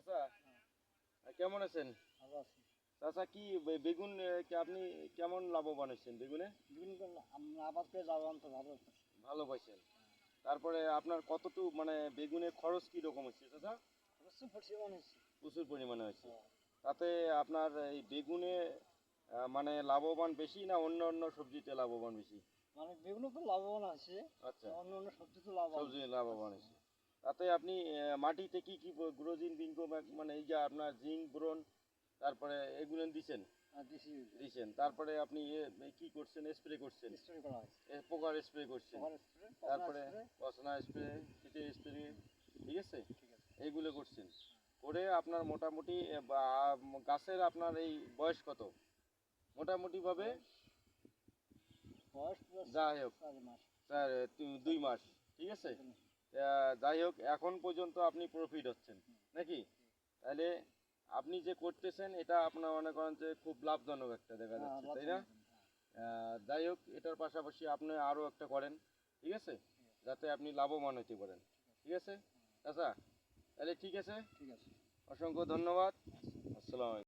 চাচা? কেমন আছেন? চাচা কি বেগুন আপনি কেমন লাভবান হচ্ছেন বেগুনে? বিভিন্ন আবাদ করে লাভবান তো ভালো। ভালো পাইছেন তারপরে আপনার কতটুকু মানে বেগুনে খরচ কি রকম হচ্ছে চাচা? প্রচুর পরিমাণ হয়েছে হ্যাঁ। তাতে আপনার এই বেগুনে মানে লাভবান বেশি না অন্য অন্য সবজিতে লাভবান বেশি? মানে বেগুনও তো লাভবান আছে। আচ্ছা। অন্য অন্য সবজি তো লাভবান। সবজি লাভবান হয়েছে তাতে আপনি মাটিতে কি কি গ্রোজিন বিঙ্কো মানে এই যে আপনার জিঙ্ক ব্রোন তারপরে এগুলো দিছেন? দিছি। দিছেন। তারপরে আপনি কি করছেন? স্প্রে করছেন? পোকার স্প্রে করছেন। তারপরে পচনা স্প্রে শীতের স্প্রে ঠিক আছে? এইগুলো করছেন। করে আপনার মোটামুটি গাছের আপনার এই বয়স কত? মোটামুটিভাবে? যাই হোক। দুই মাস ঠিক আছে? যাই হোক এখন পর্যন্ত আপনি প্রফিট হচ্ছেন নাকি? তাহলে আপনি যে করতেছেন এটা আপনার মনে করেন যে খুব লাভজনক একটা দেখা হ্যাঁ, যাচ্ছে তাই না? আহ, যাই হোক এটার পাশাপাশি আপনি আরও একটা করেন ঠিক আছে? যাতে আপনি লাভবান হতে পারেন ঠিক আছে? আচ্ছা তাহলে ঠিক আছে? ঠিক আছে। অসংখ্য ধন্যবাদ। আসসালামু আলাইকুম।